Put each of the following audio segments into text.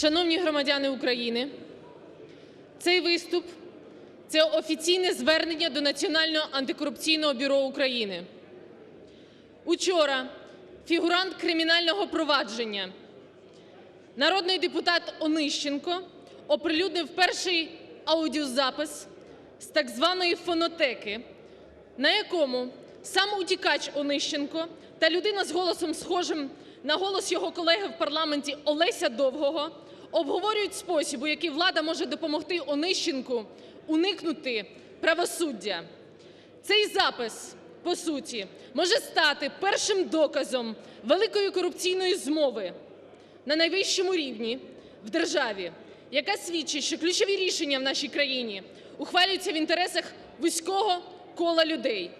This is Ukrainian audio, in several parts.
Шановні громадяни України, цей виступ – це офіційне звернення до Національного антикорупційного бюро України. Учора фігурант кримінального провадження, народний депутат Онищенко оприлюднив перший аудіозапис з так званої фонотеки, на якому сам утікач Онищенко та людина з голосом, схожим на голос його колеги в парламенті Олеся Довгого, обговорюють спосіб, у який влада може допомогти Онищенку уникнути правосуддя. Цей запис, по суті, може стати першим доказом великої корупційної змови на найвищому рівні в державі, яка свідчить, що ключові рішення в нашій країні ухвалюються в інтересах вузького кола людей.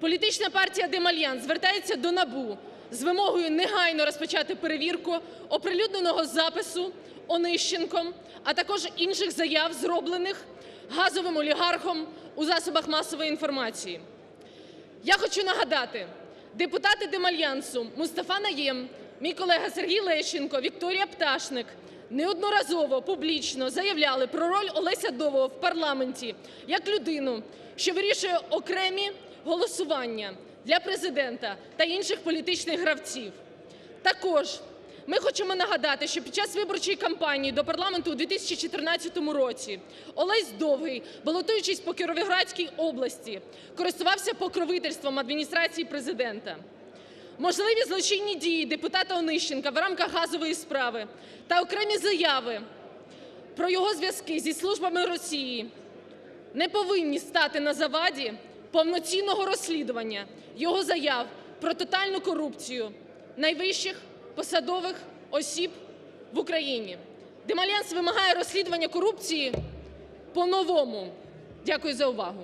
Політична партія Демальян звертається до НАБУ з вимогою негайно розпочати перевірку оприлюдненого запису Онищенком, а також інших заяв, зроблених газовим олігархом у засобах масової інформації. Я хочу нагадати, депутати Демальянсу Мустафа Наєм, мій колега Сергій Лещенко, Вікторія Пташник неодноразово публічно заявляли про роль Олеся Довгого в парламенті як людину, що вирішує окремі голосування для Президента та інших політичних гравців. Також ми хочемо нагадати, що під час виборчої кампанії до парламенту у 2014 році Олесь Довгий, балотуючись по Кіровоградській області, користувався покровительством адміністрації Президента. Можливі злочинні дії депутата Онищенка в рамках газової справи та окремі заяви про його зв'язки зі службами Росії не повинні стати на заваді повноцінного розслідування його заяв про тотальну корупцію найвищих посадових осіб в Україні. Демальянс вимагає розслідування корупції по-новому. Дякую за увагу.